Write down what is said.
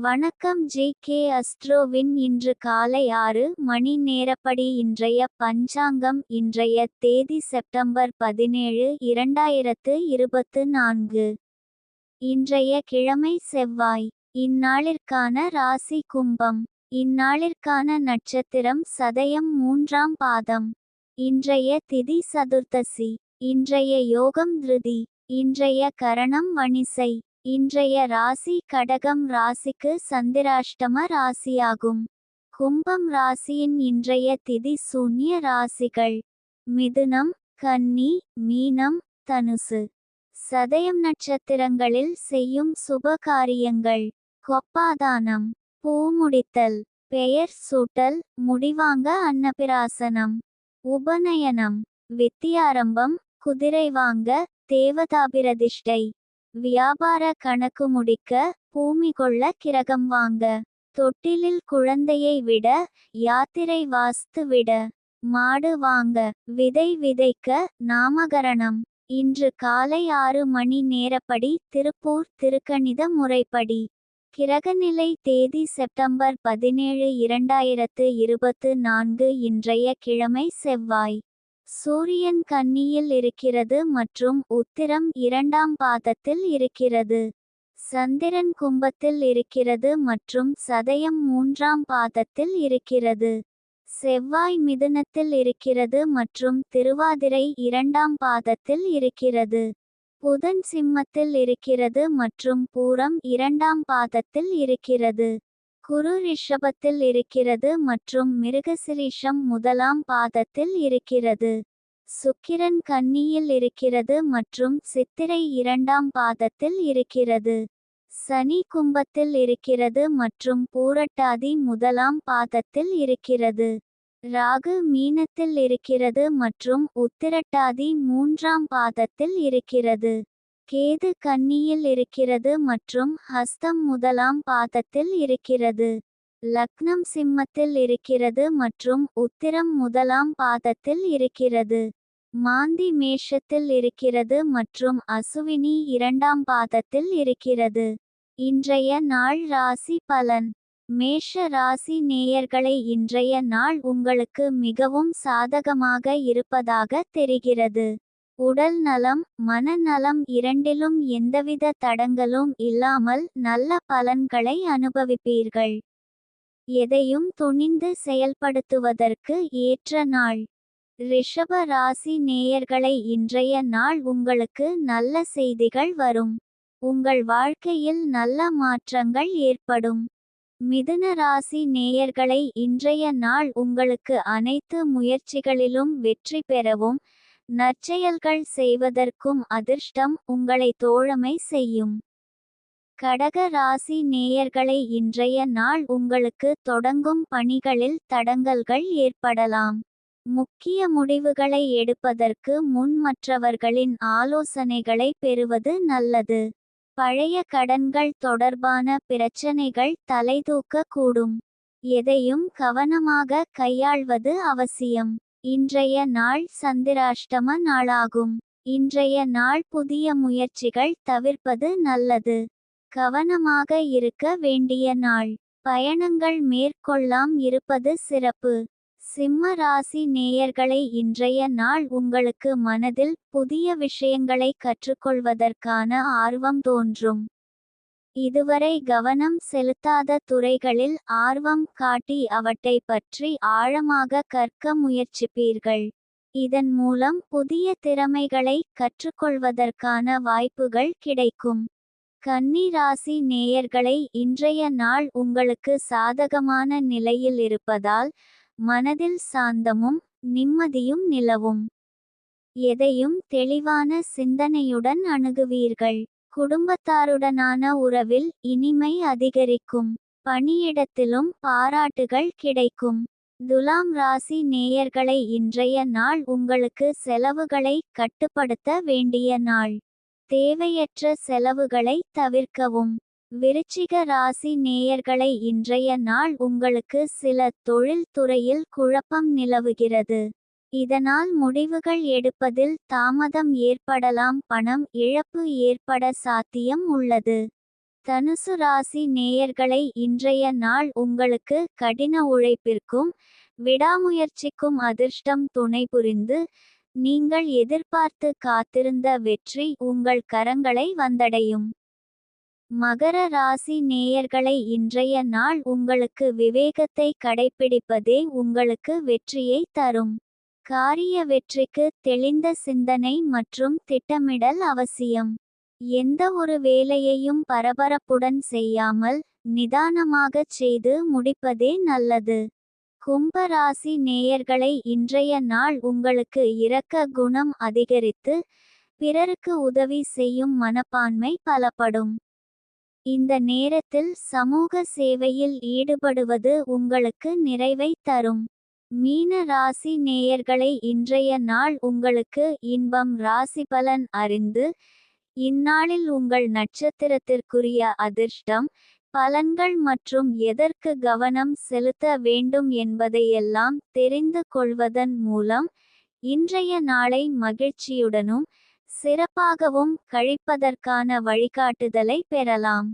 வணக்கம் J K அஸ்ட்ரோவின் இன்று காலை ஆறு மணி நேரப்படி இன்றைய பஞ்சாங்கம் இன்றைய தேதி செப்டம்பர் பதினேழு இரண்டாயிரத்து இருபத்து நான்கு. இன்றைய கிழமை செவ்வாய். இந்நாளிற்கான ராசி கும்பம். இந்நாளிற்கான நட்சத்திரம் சதயம் மூன்றாம் பாதம். இன்றைய திதி சதுர்த்தசி. இன்றைய யோகம் திருதி. இன்றைய கரணம் வணிசை. இன்றைய ராசி கடகம் ராசிக்கு சந்திராஷ்டம ராசியாகும். கும்பம் ராசியின் இன்றைய திதி சூன்ய ராசிகள். மிதுனம் கன்னி மீனம் தனுசு. சதயம் நட்சத்திரங்களில் செய்யும் சுப காரியங்கள். கொப்பாதானம் பூமுடித்தல் பெயர் சூட்டல் முடிவாங்க அன்னபிராசனம் உபநயனம் வித்தியாரம்பம் குதிரை வாங்க தேவதாபிரதிஷ்டை. வியாபார கணக்கு முடிக்க பூமி கொள்ள கிரகம் வாங்க. தொட்டிலில் குழந்தையை விட யாத்திரை வாஸ்து விட. மாடு வாங்க விதை விதைக்க நாமகரணம். இன்று காலை ஆறு மணி நேரப்படி திருப்பூர் திருக்கணித முறைப்படி. கிரகநிலை தேதி செப்டம்பர் பதினேழு இரண்டாயிரத்து இருபத்து நான்கு இன்றைய கிழமை செவ்வாய். சூரியன் கன்னியில் இருக்கிறது மற்றும் உத்திரம் இரண்டாம் பாதத்தில் இருக்கிறது. சந்திரன் கும்பத்தில் இருக்கிறது மற்றும் சதயம் மூன்றாம் பாதத்தில் இருக்கிறது. செவ்வாய் மிதுனத்தில் இருக்கிறது மற்றும் திருவாதிரை இரண்டாம் பாதத்தில் இருக்கிறது. புதன் சிம்மத்தில் இருக்கிறது மற்றும் பூரம் இரண்டாம் பாதத்தில் இருக்கிறது. குரு ரிஷபத்தில் இருக்கிறது மற்றும் மிருகசிரீஷம் முதலாம் பாதத்தில் இருக்கிறது. சுக்கிரன் கன்னியில் இருக்கிறது மற்றும் சித்திரை இரண்டாம் பாதத்தில் இருக்கிறது. சனி கும்பத்தில் இருக்கிறது மற்றும் பூரட்டாதி முதலாம் பாதத்தில் இருக்கிறது. ராகு மீனத்தில் இருக்கிறது மற்றும் உத்திரட்டாதி மூன்றாம் பாதத்தில் இருக்கிறது. கேது கன்னியில் இருக்கிறது மற்றும் ஹஸ்தம் முதலாம் பாதத்தில் இருக்கிறது. லக்னம் சிம்மத்தில் இருக்கிறது மற்றும் உத்திரம் முதலாம் பாதத்தில் இருக்கிறது. மாந்தி மேஷத்தில் இருக்கிறது மற்றும் அசுவினி இரண்டாம் பாதத்தில் இருக்கிறது. இன்றைய நாள் ராசி பலன். மேஷ ராசி நேயர்களை இன்றைய நாள் உங்களுக்கு மிகவும் சாதகமாக இருப்பதாக தெரிகிறது. உடல் நலம் மனநலம் இரண்டிலும் எந்தவித தடங்களும் இல்லாமல் நல்ல பலன்களை அனுபவிப்பீர்கள். எதையும் துணிந்து செயல்படுத்துவதற்கு ஏற்ற நாள். ரிஷப ராசி நேயர்களை இன்றைய நாள் உங்களுக்கு நல்ல செய்திகள் வரும். உங்கள் வாழ்க்கையில் நல்ல மாற்றங்கள் ஏற்படும். மிதுன ராசி நேயர்களை இன்றைய நாள் உங்களுக்கு அனைத்து முயற்சிகளிலும் வெற்றி பெறவும் நற்செயல்கள் செய்வதற்கும் அதிர்ஷ்டம் உங்களை தோழமை செய்யும். கடக ராசி நேயர்களை இன்றைய நாள் உங்களுக்கு தொடங்கும் பணிகளில் தடங்கல்கள் ஏற்படலாம். முக்கிய முடிவுகளை எடுப்பதற்கு முன் மற்றவர்களின் ஆலோசனைகளை பெறுவது நல்லது. பழைய கடன்கள் தொடர்பான பிரச்சனைகள் தலைதூக்க கூடும் எதையும் கவனமாக கையாள்வது அவசியம். இன்றைய நாள் சந்திராஷ்டம நாளாகும். இன்றைய நாள் புதிய முயற்சிகள் தவிர்ப்பது நல்லது. கவனமாக இருக்க வேண்டிய நாள். பயணங்கள் மேற்கொள்ளாம் இருப்பது சிறப்பு. சிம்ம ராசி நேயர்களை இன்றைய நாள் உங்களுக்கு மனதில் புதிய விஷயங்களை கற்றுக்கொள்வதற்கான ஆர்வம் தோன்றும். இதுவரை கவனம் செலுத்தாத துறைகளில் ஆர்வம் காட்டி அவற்றை பற்றி ஆழமாக கற்க முயற்சிப்பீர்கள். இதன் மூலம் புதிய திறமைகளை கற்றுக்கொள்வதற்கான வாய்ப்புகள் கிடைக்கும். கன்னி ராசி நேயர்களை இன்றைய நாள் உங்களுக்கு சாதகமான நிலையில் இருப்பதால் மனதில் சாந்தமும் நிம்மதியும் நிலவும். எதையும் தெளிவான சிந்தனையுடன் அணுகுவீர்கள். குடும்பத்தாருடனான உறவில் இனிமை அதிகரிக்கும். பணியிடத்திலும் பாராட்டுகள் கிடைக்கும். துலாம் ராசி நேயர்களை இன்றைய நாள் உங்களுக்கு செலவுகளை கட்டுப்படுத்த வேண்டிய நாள். தேவையற்ற செலவுகளை தவிர்க்கவும். விருச்சிக ராசி நேயர்களை இன்றைய நாள் உங்களுக்கு சில தொழில் துறையில் குழப்பம் நிலவுகிறது. இதனால் முடிவுகள் எடுப்பதில் தாமதம் ஏற்படலாம் பணம் இழப்பு ஏற்பட சாத்தியம் உள்ளது. தனுசு ராசி நேயர்களை இன்றைய நாள் உங்களுக்கு கடின உழைப்பிற்கும் விடாமுயற்சிக்கும் அதிர்ஷ்டம் துணை புரிந்து நீங்கள் எதிர்பார்த்து காத்திருந்த வெற்றி உங்கள் கரங்களை வந்தடையும். மகர ராசி நேயர்களை இன்றைய நாள் உங்களுக்கு விவேகத்தை கடைப்பிடிப்பதே உங்களுக்கு வெற்றியை தரும். காரிய வெற்றிக்கு தெளிந்த சிந்தனை மற்றும் திட்டமிடல் அவசியம். எந்த ஒரு வேலையையும் பரபரப்புடன் செய்யாமல் நிதானமாகச் செய்து முடிப்பதே நல்லது. கும்பராசி நேயர்களை இன்றைய நாள் உங்களுக்கு இரக்க குணம் அதிகரித்து பிறருக்கு உதவி செய்யும் மனப்பான்மை பலப்படும். இந்த நேரத்தில் சமூக சேவையில் ஈடுபடுவது உங்களுக்கு நிறைவை தரும். மீன ராசி நேயர்களை இன்றைய நாள் உங்களுக்கு இன்பம் ராசிபலன் அறிந்து இந்நாளில் உங்கள் நட்சத்திரத்திற்குரிய அதிர்ஷ்டம் பலன்கள் மற்றும் எதற்கு கவனம் செலுத்த வேண்டும் என்பதையெல்லாம் தெரிந்து கொள்வதன் மூலம் இன்றைய நாளை மகிழ்ச்சியுடனும் சிறப்பாகவும் கழிப்பதற்கான வழிகாட்டுதலை பெறலாம்.